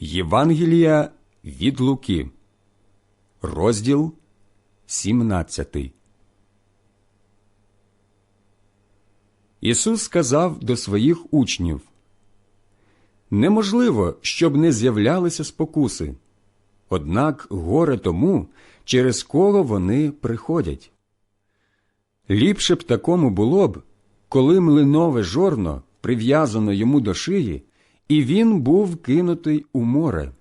Євангелія від Луки, розділ 17. Ісус сказав до своїх учнів Неможливо, щоб не з'являлися спокуси, однак горе тому, через кого вони приходять. Ліпше б такому було б, коли млинове жорно прив'язано йому до шиї, і він був кинутий у море,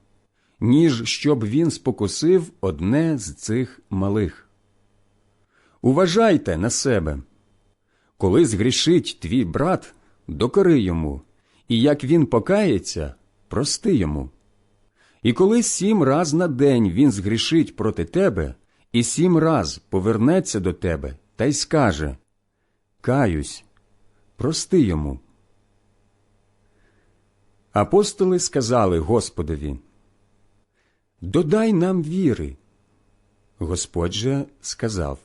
ніж щоб він спокусив одне з цих малих. Уважайте на себе. Коли згрішить твій брат, докори йому, і як він покається, прости йому. І коли сім раз на день він згрішить проти тебе, і сім раз повернеться до тебе та й скаже Каюсь, прости йому. Апостоли сказали Господові Додай нам віри. Господь же сказав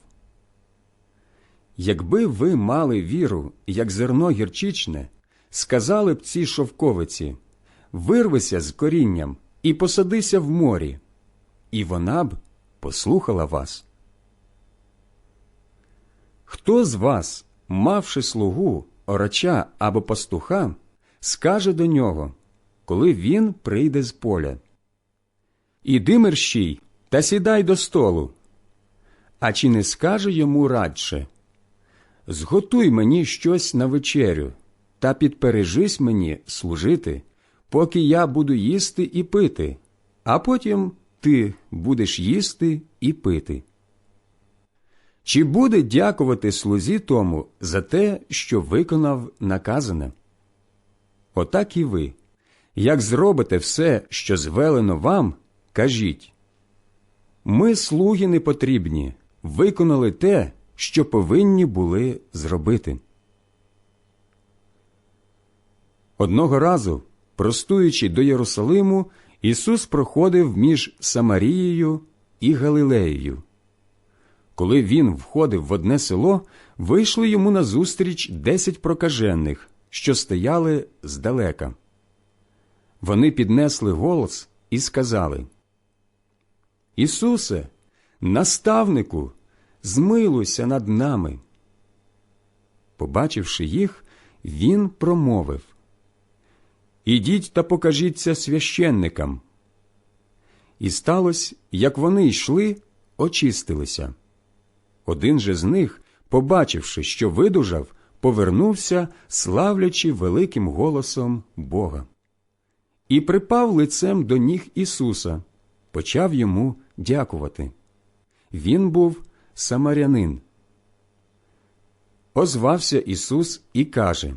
Якби ви мали віру, як зерно гірчичне, сказали б цій шовковиці Вирвися з корінням і посадися в морі, і вона б послухала вас. Хто з вас, мавши слугу, орача або пастуха, скаже до нього, коли він прийде з поля Іди мерщій та сідай до столу. А чи не скаже йому радше Зготуй мені щось на вечерю та підпережись мені служити, поки я буду їсти і пити, а потім ти будеш їсти і пити. Чи буде дякувати слузі тому за те, що виконав наказане? Отак і ви, як зробите все, що звелено вам, кажіть ми, слуги не потрібні, виконали те, що повинні були зробити. Одного разу, простуючи до Єрусалиму, Ісус проходив між Самарією і Галилеєю. Коли він входив в одне село, вийшли йому назустріч десять прокажених, що стояли здалека. Вони піднесли голос і сказали Ісусе, наставнику, змилуйся над нами. Побачивши їх, він промовив Ідіть та покажіться священникам. І сталося, як вони йшли, очистилися. Один же з них, побачивши, що видужав, повернувся, славлячи великим голосом Бога. І припав лицем до ніг Ісуса, почав йому дякувати. Він був самарянин. Озвався Ісус і каже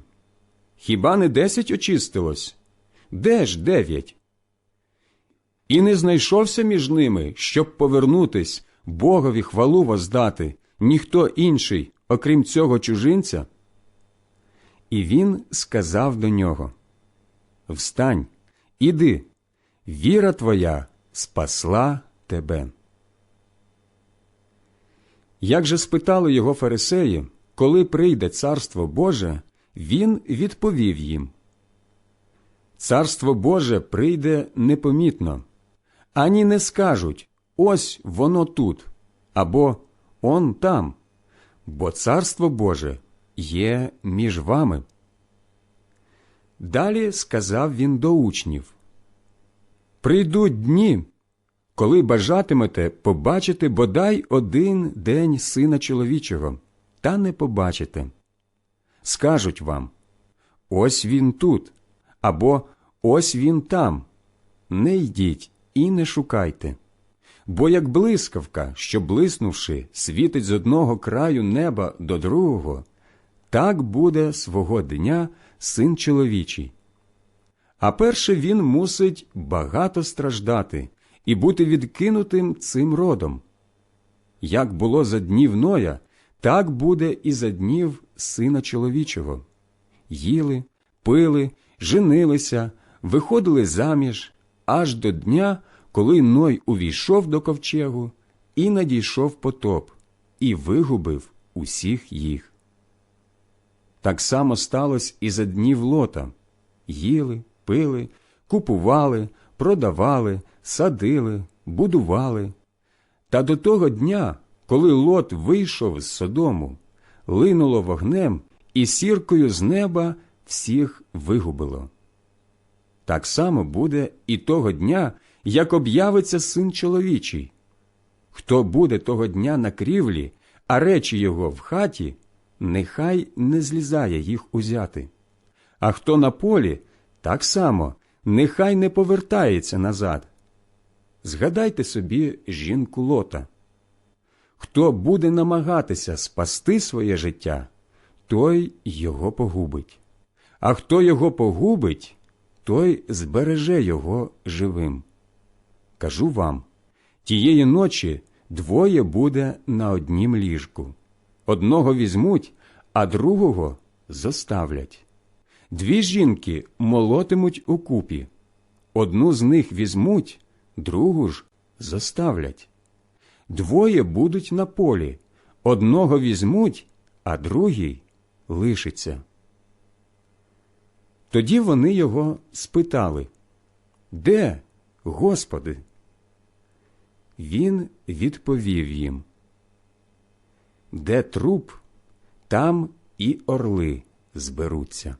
Хіба не десять очистилось? Де ж дев'ять? І не знайшовся між ними, щоб повернутись, Богові хвалу воздати, ніхто інший, окрім цього чужинця? І він сказав до нього Встань, іди, віра твоя спасла тебе. Як же спитали його фарисеї, коли прийде царство Боже, він відповів їм Царство Боже прийде непомітно, ані не скажуть ось воно тут або он там, бо царство Боже є між вами. Далі сказав він до учнів Прийдуть дні, коли бажатимете побачити бодай один день сина чоловічого, та не побачите. Скажуть вам ось він тут, або ось він там. Не йдіть і не шукайте. Бо як блискавка, що блиснувши, світить з одного краю неба до другого, так буде свого дня син чоловічий. А перше він мусить багато страждати і бути відкинутим цим родом. Як було за днів Ноя, так буде і за днів сина чоловічого. Їли, пили, женилися, виходили заміж аж до дня, коли Ной увійшов до ковчегу і надійшов потоп, і вигубив усіх їх. Так само сталося і за днів лота їли, пили, купували, продавали, садили, будували. Та до того дня, коли Лот вийшов з Содому, линуло вогнем і сіркою з неба всіх вигубило. Так само буде і того дня, як об'явиться син чоловічий. Хто буде того дня на крівлі, а речі його в хаті, нехай не злізає їх узяти. А хто на полі, так само нехай не повертається назад. Згадайте собі жінку лота. Хто буде намагатися спасти своє життя, той його погубить, а хто його погубить, той збереже його живим. Кажу вам тієї ночі двоє буде на однім ліжку. Одного візьмуть, а другого зоставлять. Дві жінки молотимуть укупі. Одну з них візьмуть, другу ж зоставлять. Двоє будуть на полі, одного візьмуть, а другий лишиться. Тоді вони його спитали Де, Господи? Він відповів їм Де труп, там і орли зберуться.